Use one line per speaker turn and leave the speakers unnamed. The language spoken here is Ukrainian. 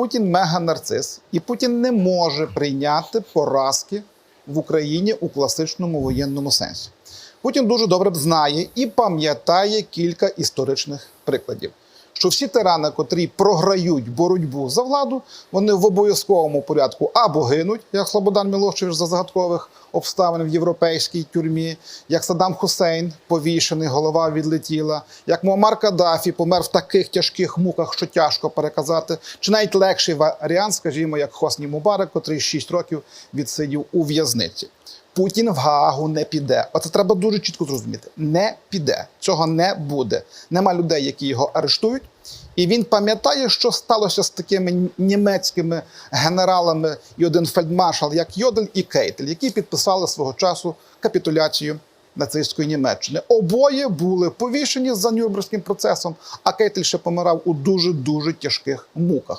Путін мега-нарцис, і Путін не може прийняти поразки в Україні у класичному воєнному сенсі. Путін дуже добре знає і пам'ятає кілька історичних прикладів. Що всі тирани, котрі програють боротьбу за владу, вони в обов'язковому порядку або гинуть, як Слободан Мілошевич за загадкових обставин в європейській тюрмі, як Саддам Хусейн повішений, голова відлетіла, як Муаммар Каддафі помер в таких тяжких муках, що тяжко переказати, чи навіть легший варіант, скажімо, як Хосні Мубарак, котрий 6 років відсидів у в'язниці. Путін в Гаагу не піде. Оце треба дуже чітко зрозуміти. Не піде. Цього не буде. Нема людей, які його арештують. І він пам'ятає, що сталося з такими німецькими генералами і один фельдмаршал, як Йодель і Кейтель, які підписали свого часу капітуляцію нацистської Німеччини. Обоє були повішені за Нюрнберзьким процесом, а Кейтель ще помирав у дуже дуже тяжких муках.